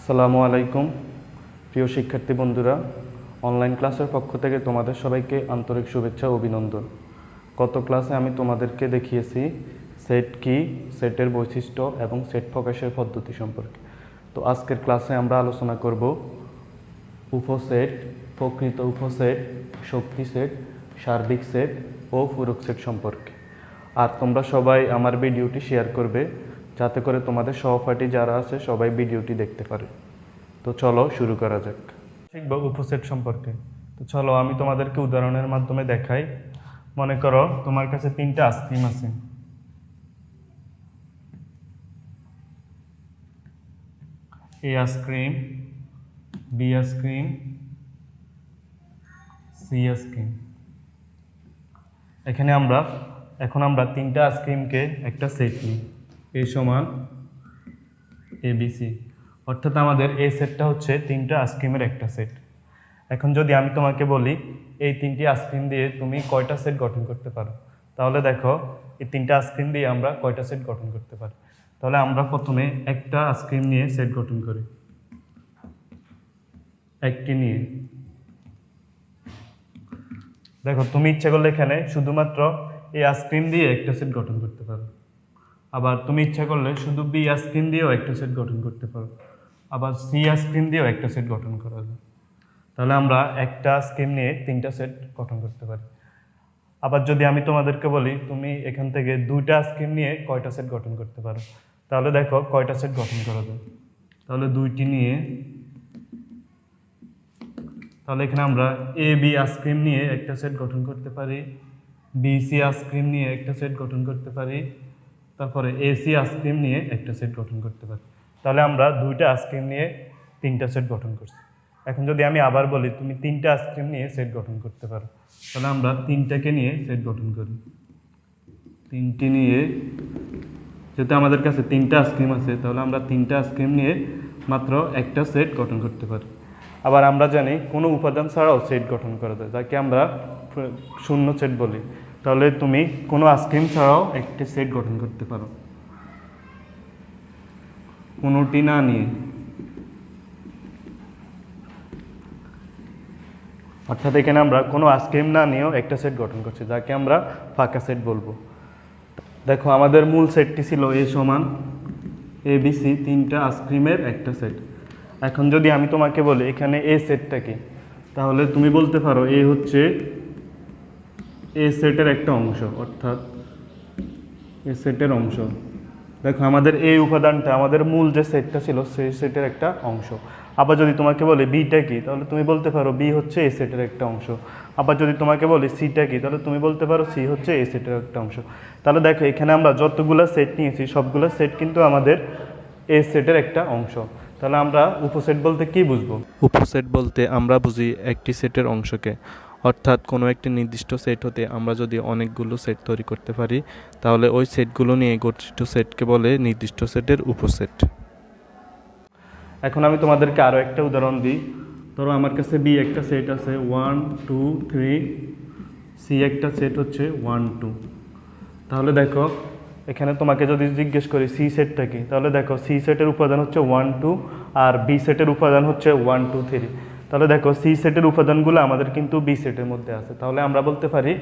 আসসালামু আলাইকুম, প্রিয় শিক্ষার্থী বন্ধুরা। অনলাইন ক্লাসের পক্ষ থেকে তোমাদের সবাইকে আন্তরিক শুভেচ্ছা ও অভিনন্দন। গত ক্লাসে আমি তোমাদেরকে দেখিয়েছি সেট কি সেটের বৈশিষ্ট্য এবং সেট প্রকাশের পদ্ধতি সম্পর্কে। তো আজকের ক্লাসে আমরা আলোচনা করব উপসেট, প্রকৃত উপসেট, শক্তি সেট, সার্বিক সেট ও ফুরক সেট সম্পর্কে। আর তোমরা সবাই আমার ভিডিওটি শেয়ার করবে। যাতে করে তোমাদের সহপাঠী যারা আছে সবাই ভিডিওটি দেখতে পারে। তো চলো শুরু করা যাক। শিখব উপসেট সম্পর্কে। তো চলো, আমি তোমাদেরকে উদাহরণের মাধ্যমে দেখাই। মনে করো, তোমার কাছে তিনটা আইসক্রিম আছে। A ice cream, B ice cream, C ice cream. এখানে আমরা, এখন আমরা তিনটা আইসক্রিমকে একটা সেট নিই। এ সমান এ বিসি অর্থাৎ আমাদের এই সেটটা হচ্ছে তিনটা আইসক্রিমের একটা সেট। এখন যদি আমি তোমাকে বলি, এই তিনটি আইসক্রিম দিয়ে তুমি কয়টা সেট গঠন করতে পারো? তাহলে দেখো, এই তিনটা আইসক্রিম দিয়ে আমরা কয়টা সেট গঠন করতে পারি? তাহলে আমরা প্রথমে একটা আইসক্রিম নিয়ে সেট গঠন করি। একটি নিয়ে। দেখো, তুমি ইচ্ছা করলে এখানে শুধুমাত্র এই আইসক্রিম দিয়ে একটা সেট গঠন করতে পারো। আবার তুমি ইচ্ছা করলে শুধু বি আইসক্রিম দিয়েও একটা সেট গঠন করতে পারো। আবার সি আইসক্রিম দিয়েও একটা সেট গঠন করা যায়। তাহলে আমরা একটা আইসক্রিম নিয়ে তিনটা সেট গঠন করতে পারি। আবার যদি আমি তোমাদেরকে বলি, তুমি এখান থেকে দুইটা আইসক্রিম নিয়ে কয়টা সেট গঠন করতে পারো? তাহলে দেখো কয়টা সেট গঠন করা যায়। তাহলে দুইটি নিয়ে, তাহলে এখানে আমরা এ বি আইসক্রিম নিয়ে একটা সেট গঠন করতে পারি বি সি আইসক্রিম নিয়ে একটা সেট গঠন করতে পারি তারপরে এসি আইসক্রিম নিয়ে একটা সেট গঠন করতে পারি। তাহলে আমরা দুইটা আইসক্রিম নিয়ে তিনটা সেট গঠন করছি। এখন যদি আমি আবার বলি, তুমি তিনটা আইসক্রিম নিয়ে সেট গঠন করতে পারো। তাহলে আমরা তিনটাকে নিয়ে সেট গঠন করি। তিনটি নিয়ে, যেহেতু আমাদের কাছে তিনটা আইসক্রিম আছে, তাহলে আমরা তিনটা আইসক্রিম নিয়ে মাত্র একটা সেট গঠন করতে পারি। আবার আমরা জানি কোনো উপাদান ছাড়াও সেট গঠন করা যায়, যাকে আমরা শূন্য সেট বলি। তাহলে তুমি কোনো আইসক্রিম ছাড়াও একটি সেট গঠন করতে পারো। কোনোটি না নিয়ে। অর্থাৎ এখানে আমরা কোনো আইসক্রিম না নিয়েও একটা সেট গঠন করছি, যাকে আমরা ফাঁকা সেট বলব। দেখো, আমাদের মূল সেটটি ছিল এ সমান এ বিসি তিনটা আইসক্রিমের একটা সেট। এখন যদি আমি তোমাকে বলি, এখানে এ সেটটা কি? তাহলে তুমি বলতে পারো, এ হচ্ছে এ সেটের একটা অংশ, অর্থাৎ এ সেটের অংশ। দেখো, আমাদের এই উপাদানটা, আমাদের মূল যে সেটটা ছিল সেই সেটের একটা অংশ। আবার যদি তোমাকে বলি বিটা কি, তাহলে তুমি বলতে পারো বি হচ্ছে এ সেটের একটা অংশ। আবার যদি তোমাকে বলি সিটা কি, তাহলে তুমি বলতে পারো সি হচ্ছে এ সেটের একটা অংশ। তাহলে দেখো, এখানে আমরা যতগুলো সেট নিয়েছি, সবগুলো সেট কিন্তু আমাদের এ সেটের একটা অংশ। তাহলে আমরা উপসেট বলতে কি বুঝব? উপসেট বলতে আমরা বুঝি একটি সেটের অংশকে। অর্থাৎ কোনো একটি নির্দিষ্ট সেট হতে আমরা যদি অনেকগুলো সেট তৈরি করতে পারি, তাহলে ওই সেটগুলো নিয়ে গঠিত সেটকে বলে নির্দিষ্ট সেটের উপসেট এখন আমি তোমাদেরকে আরও একটা উদাহরণ দিই। ধরো আমার কাছে বি একটা সেট আছে ওয়ান টু থ্রি সি একটা সেট হচ্ছে ওয়ান টু তাহলে দেখো, এখানে তোমাকে যদি জিজ্ঞেস করি সি সেটটা কি, তাহলে দেখো সি সেটের উপাদান হচ্ছে ওয়ান টু আর বি সেটের উপাদান হচ্ছে ওয়ান টু থ্রি তাহলে দেখো সি সেটের উপাদানগুলো আমাদের কিন্তু বি সেটের মধ্যে আছে। তাহলে আমরা বলতে পারি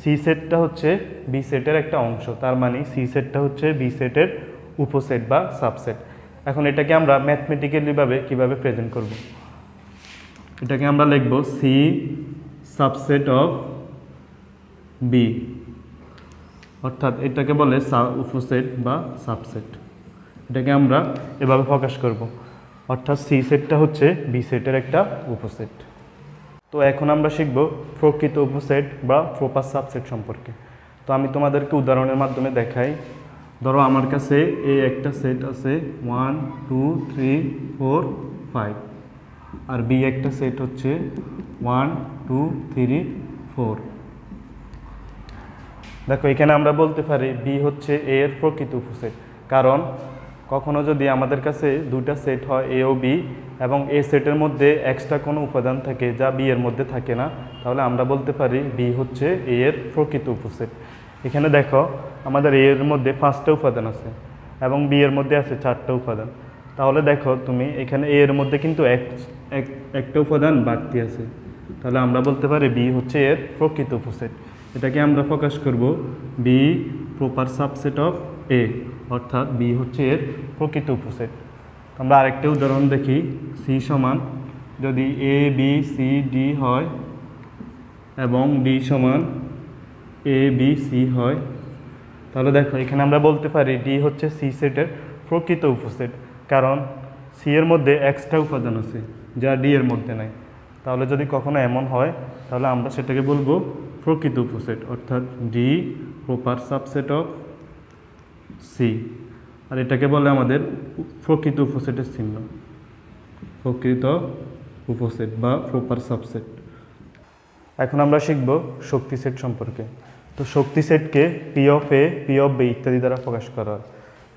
সি সেটটা হচ্ছে বি সেটের একটা অংশ, তার মানে সি সেটটা হচ্ছে বি সেটের উপসেট বা সাবসেট এখন এটাকে আমরা ম্যাথমেটিক্যালিভাবে কীভাবে প্রেজেন্ট করব? এটাকে আমরা লিখব সি সাবসেট অফ বি অর্থাৎ এটাকে বলে উপসেট বা সাবসেট এটাকে আমরা এভাবে প্রকাশ করব। অর্থাৎ সি সেটটা হচ্ছে বি সেটের একটা উপসেট। তো এখন আমরা শিখব প্রকৃত উপসেট বা প্রপার সাবসেট সম্পর্কে। তো আমি তোমাদেরকে উদাহরণের মাধ্যমে দেখাই। ধরো আমার কাছে এই একটা সেট আছে, one, two, three, four, five. আর বি একটা সেট হচ্ছে ওয়ান, টু, থ্রি, ফোর। দেখো, এখানে আমরা বলতে পারি বি হচ্ছে এ এর প্রকৃত উপসেট। কারণ কখনো যদি আমাদের কাছে দুটা সেট হয় এ ও বি এবং এ সেটের মধ্যে এক্সট্রা কোনো উপাদান থাকে যা বি এর মধ্যে থাকে না, তাহলে আমরা বলতে পারি বি হচ্ছে এ এর প্রকৃত উপসেট। এখানে দেখো, আমাদের এ এর মধ্যে পাঁচটা উপাদান আছে এবং বি এর মধ্যে আছে চারটা উপাদান। তাহলে দেখো, তুমি এখানে এ এর মধ্যে কিন্তু এক, এক- একটা উপাদান বাড়তি আছে। তাহলে আমরা বলতে পারি বি হচ্ছে এর প্রকৃত উপসেট। এটাকে আমরা প্রকাশ করব B proper subset of A অর্থাৎ বি হচ্ছে এর প্রকৃত উপসেট। আমরা আরেকটা উদাহরণ দেখি সি সমান, যদি এ বি সি ডি হয় এবং ডি সমান এ বি সি হয়, তাহলে দেখো এখানে আমরা বলতে পারি ডি হচ্ছে সি সেটের প্রকৃত উপসেট, কারণ সি এর মধ্যে এক্সট্রা উপাদান আছে, যা ডি এর মধ্যে নাই। তাহলে যদি কখনো এমন হয়, তাহলে আমরা সেটাকে বলব প্রকৃত উপসেট, অর্থাৎ D proper subset of C. আর এটাকে বলে আমাদের প্রকৃত উপসেটের চিহ্ন। প্রকৃত উপসেট বা প্রপার সাবসেট। এখন আমরা শিখব শক্তি সেট সম্পর্কে। তো শক্তি সেটকে P of A P of B ইত্যাদি দ্বারা প্রকাশ করা হয়।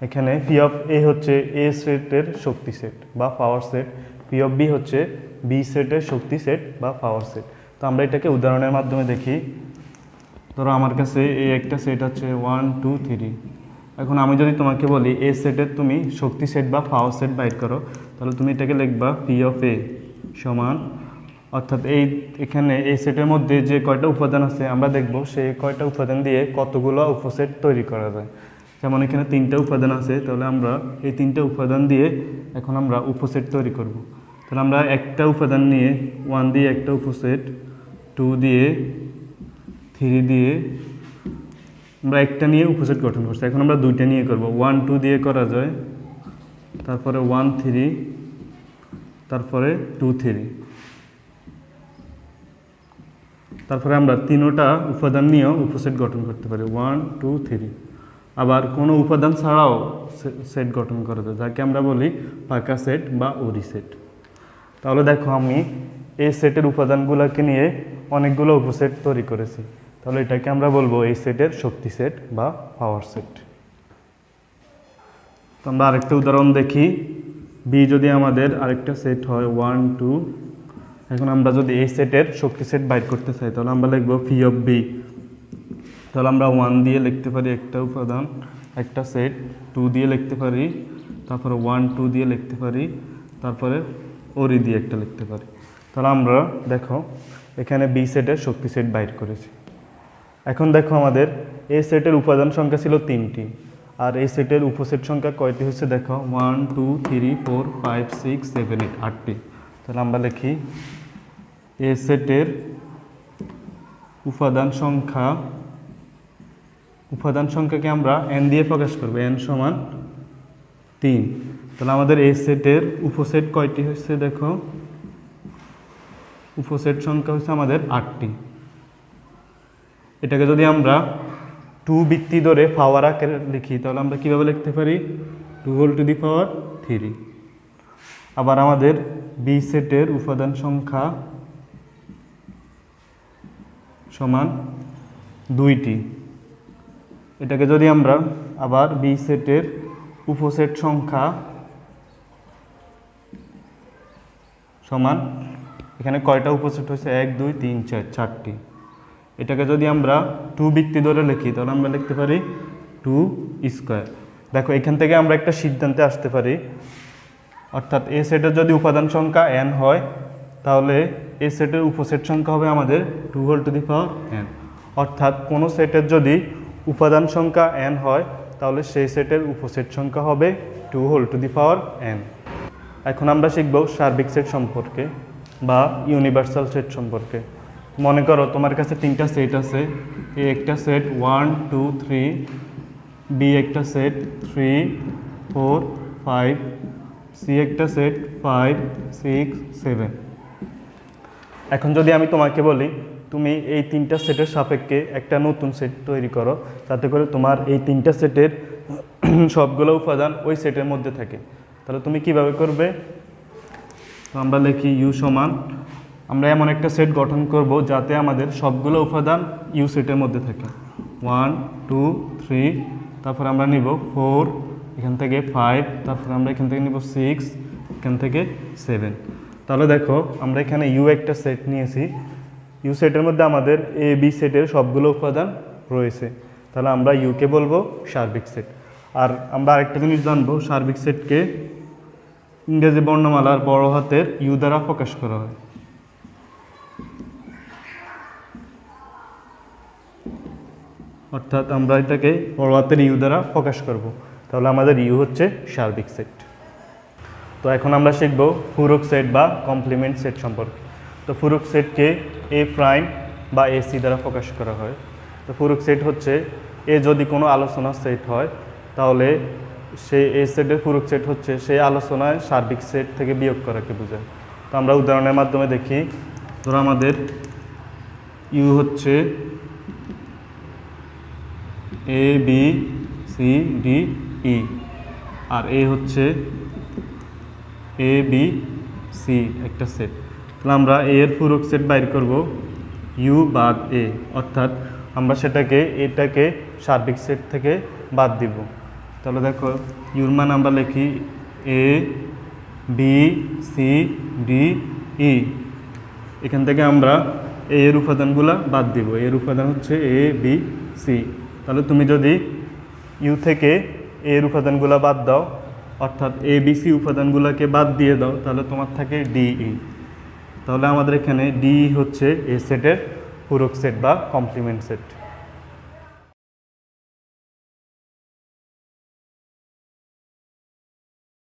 এখানে পি অফ এ হচ্ছে এ সেটের শক্তি সেট বা power set. P of B হচ্ছে বি সেটের শক্তি সেট বা পাওয়ার সেট। তো আমরা এটাকে উদাহরণের মাধ্যমে দেখি। ধরো আমার কাছে এই একটা সেট আছে ওয়ান টু থ্রি এখন আমি যদি তোমাকে বলি এ সেটের তুমি শক্তি সেট বা পাওয়ার সেট বাইর করো, তাহলে তুমি এটাকে লিখবা পি অফ এ সমান, অর্থাৎ এই এখানে এই সেটের মধ্যে যে কয়টা উপাদান আছে, আমরা দেখব সেই কয়টা উপাদান দিয়ে কতগুলো উপসেট তৈরি করা যায়। যেমন এখানে তিনটা উপাদান আছে, তাহলে আমরা এই তিনটা উপাদান দিয়ে এখন আমরা উপসেট তৈরি করব। তাহলে আমরা একটা উপাদান নিয়ে ওয়ান দিয়ে একটা উপসেট টু দিয়ে থ্রি দিয়ে আমরা একটা নিয়ে উপসেট গঠন করছি। এখন আমরা দুইটা নিয়ে করব। ওয়ান টু দিয়ে করা যায়। তারপরে ওয়ান থ্রি তারপরে টু থ্রি তারপরে আমরা তিনোটা উপাদান নিয়েও উপসেট গঠন করতে পারি। ওয়ান টু থ্রি আবার কোনো উপাদান ছাড়াও সেট গঠন করা যায়, যাকে আমরা বলি পাকা সেট বা ওরি সেট। তাহলে দেখো আমি এই সেটের উপাদানগুলোকে নিয়ে অনেকগুলো উপসেট তৈরি করেছি। তাহলে এটাকে আমরা বলব এই সেটের শক্তি সেট বা পাওয়ার সেট তো আমরা আরেকটা উদাহরণ দেখি। বি যদি আমাদের আরেকটা সেট হয় ওয়ান টু এখন আমরা যদি এই সেটের শক্তি সেট বাইর করতে চাই, তাহলে আমরা লিখব ফি অফ বি তাহলে আমরা ওয়ান দিয়ে লিখতে পারি একটা উপাদান, একটা সেট টু দিয়ে লিখতে পারি, তারপরে ওয়ান টু দিয়ে লিখতে পারি, তারপরে ওরি দিয়ে একটা লিখতে পারি। তাহলে আমরা দেখো, এখানে বি সেটের শক্তি সেট বাইর করেছি। এখন দেখো আমাদের এই সেটের উপাদান সংখ্যা ছিল তিনটি। আর এই সেটের উপসেট সংখ্যা কয়টি হচ্ছে দেখো? One two three four five six seven eight আটটি। তাহলে আমরা লিখি এ সেটের উপাদান সংখ্যা, উপাদান সংখ্যাকে আমরা এন দিয়ে প্রকাশ করব এন সমান তিন। তাহলে আমাদের এই সেটের উপসেট কয়টি হচ্ছে দেখো? উপসেট সংখ্যা হচ্ছে আমাদের আটটি। এটাকে যদি আমরা টু বৃত্তি ধরে পাওয়ার আকারে লিখি, তাহলে আমরা কীভাবে লিখতে পারি? Two whole to the power three আবার আমাদের বি সেটের উপাদান সংখ্যা সমান দুইটি। এটাকে যদি আমরা আবার বি সেটের উপসেট সংখ্যা সমান, এখানে কয়টা উপসেট হয়েছে? এক, দুই, তিন, চার, চারটি। এটাকে যদি আমরা টু বৃত্তি ধরে লিখি, তাহলে আমরা লিখতে পারি টু স্কোয়ার দেখো, এখান থেকে আমরা একটা সিদ্ধান্তে আসতে পারি। অর্থাৎ এ সেটের যদি উপাদান সংখ্যা এন হয়, তাহলে এ সেটের উপসেট সংখ্যা হবে আমাদের two whole to the power N অর্থাৎ কোনো সেটের যদি উপাদান সংখ্যা এন হয়, তাহলে সেই সেটের উপসেট সংখ্যা হবে two whole to the power N এখন আমরা শিখব সার্বিক সেট সম্পর্কে বা ইউনিভার্সাল সেট সম্পর্কে। মনে করো তোমার কাছে তিনটা সেট আছে এ একটা set one two three B একটা set three four five C একটা সেট ফাইভ সিক্স সেভেন এখন যদি আমি তোমাকে বলি, তুমি এই তিনটা সেটের সাপেক্ষে একটা নতুন সেট তৈরি করো যাতে করে তোমার এই তিনটা সেটের সবগুলো উপাদান ওই সেটের মধ্যে থাকে। তাহলে তুমি কীভাবে করবে? আমরা লিখি ইউ সমান আমরা এমন একটা সেট গঠন করব যাতে আমাদের সবগুলো উপাদান ইউ সেটের মধ্যে থাকে। ওয়ান টু থ্রি তারপর আমরা নিব ফোর এখান থেকে ফাইভ তারপর আমরা এখান থেকে নিব সিক্স এখান থেকে সেভেন তাহলে দেখো, আমরা এখানে ইউ একটা সেট নিয়েছি। ইউ সেটের মধ্যে আমাদের এ বি সেটের সবগুলো উপাদান রয়েছে। তাহলে আমরা ইউকে বলব সার্বিক সেট আর আমরা আরেকটা জিনিস জানব, সার্বিক সেটকে ইংরেজি বর্ণমালার বড় হাতের ইউ দ্বারা প্রকাশ করা হয়। অর্থাৎ আমরা এটাকে বড় ইউ দ্বারা প্রকাশ করব। তাহলে আমাদের ইউ হচ্ছে সার্বিক সেট। তো এখন আমরা শিখব ফুরক সেট বা কমপ্লিমেন্ট সেট সম্পর্কে। তো ফুরক সেটকে এ প্রাইম বা এসি দ্বারা প্রকাশ করা হয়। তো ফুরক সেট হচ্ছে, এ যদি কোনো আলোচনার সেট হয়, তাহলে সেই এ সেটের ফুরক সেট হচ্ছে সেই আলোচনায় সার্বিক সেট থেকে বিয়োগ করাকে বোঝায়। তো আমরা উদাহরণের মাধ্যমে দেখি, ধরো আমাদের ইউ হচ্ছে A B C D E R A হচ্ছে এ বি সি একটা সেট তাহলে আমরা এ এর পূরক সেট বাইর করব ইউ বাদ এ অর্থাৎ আমরা সেটাকে, এটাকে সার্বিক সেট থেকে বাদ দিব। তাহলে দেখো ইউর মান আমরা লিখি A B C D E এখান থেকে আমরা এ এর উপাদানগুলো বাদ দিব। এর উপাদান হচ্ছে এ বি সি তাহলে তুমি যদি ইউ থেকে এর উপাদানগুলো বাদ দাও, অর্থাৎ এ বি সি উপাদানগুলোকে বাদ দিয়ে দাও, তাহলে তোমার থাকে ডিই তাহলে আমাদের এখানে ডি হচ্ছে এ সেটের পূরক সেট বা কমপ্লিমেন্ট সেট